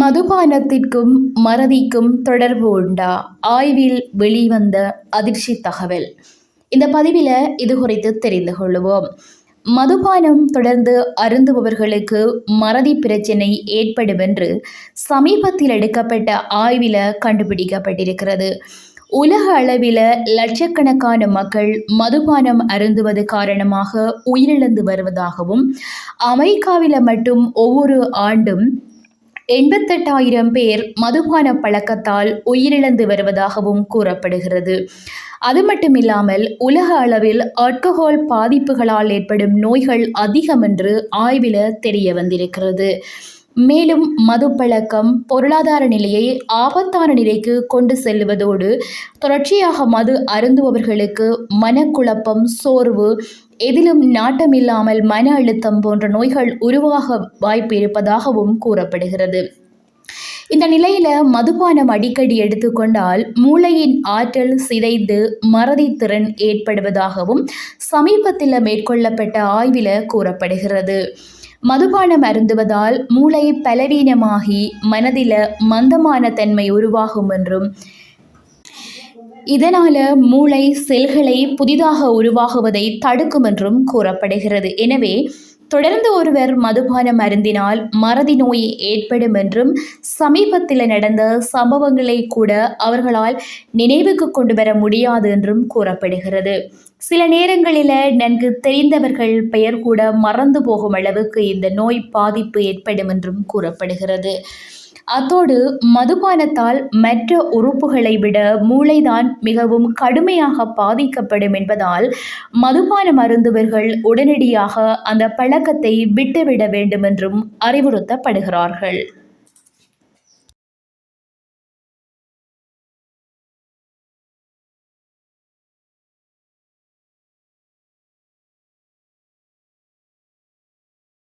மதுபானத்திற்கும் மறதிக்கும் தொடர்பு உண்டா? ஆய்வில் வெளிவந்த அதிர்ச்சி தகவல். இந்த பதிவில் இது குறித்து தெரிந்து கொள்வோம் மதுபானம் தொடர்ந்து அருந்துபவர்களுக்கு மறதி பிரச்சனை ஏற்படும் என்று சமீபத்தில் எடுக்கப்பட்ட ஆய்வில் கண்டுபிடிக்கப்பட்டிருக்கிறது. உலக அளவில் லட்சக்கணக்கான மக்கள் மதுபானம் அருந்துவது காரணமாக உயிரிழந்து வருவதாகவும் அமெரிக்காவில் மட்டும் ஒவ்வொரு ஆண்டும் எண்பத்தெட்டாயிரம் பேர் மதுபான பழக்கத்தால் உயிரிழந்து வருவதாகவும் கூறப்படுகிறது. அது மட்டுமில்லாமல் உலக அளவில் ஆல்கஹால் பாதிப்புகளால் ஏற்படும் நோய்கள் அதிகம் என்று ஆய்வில் தெரிய வந்திருக்கிறது. மேலும் மது பழக்கம் பொருளாதார நிலையை ஆபத்தான நிலைக்கு கொண்டு செல்வதோடு தொடர்ச்சியாக மது அருந்துபவர்களுக்கு மனக்குழப்பம் சோர்வு எதிலும் நாட்டமில்லாமல் மன அழுத்தம் போன்ற நோய்கள் உருவாக வாய்ப்பு இருப்பதாகவும் கூறப்படுகிறது. இந்த நிலையில மதுபானம் அடிக்கடி எடுத்துக்கொண்டால் மூளையின் ஆற்றல் சிதைந்து மறதி திறன் ஏற்படுவதாகவும் சமீபத்தில் மேற்கொள்ளப்பட்ட ஆய்வில் கூறப்படுகிறது. மதுபானம் அருந்துவதால் மூளை பலவீனமாகி மனதில மந்தமான தன்மை உருவாகும் என்றும் இதனால மூளை செல்களை புதிதாக உருவாகுவதை தடுக்கும் என்றும் கூறப்படுகிறது. எனவே தொடர்ந்து ஒருவர் மதுபானம் அருந்தினால் மறதி நோய் ஏற்படும் என்றும் சமீபத்தில் நடந்த சம்பவங்களை கூட அவர்களால் நினைவுக்கு கொண்டு வர முடியாது என்றும் கூறப்படுகிறது. சில நேரங்களில் நன்கு தெரிந்தவர்கள் பெயர் கூட மறந்து போகும் அளவுக்கு இந்த நோய் பாதிப்பு ஏற்படும் என்றும் கூறப்படுகிறது. அத்தோடு மதுபானத்தால் மற்ற உறுப்புகளை விட மூளைதான் மிகவும் கடுமையாக பாதிக்கப்படும் என்பதால் மதுபான மருந்துவர்கள் உடனடியாக அந்த பழக்கத்தை விட்டுவிட வேண்டும் என்றும் அறிவுறுத்தப்படுகிறார்கள்.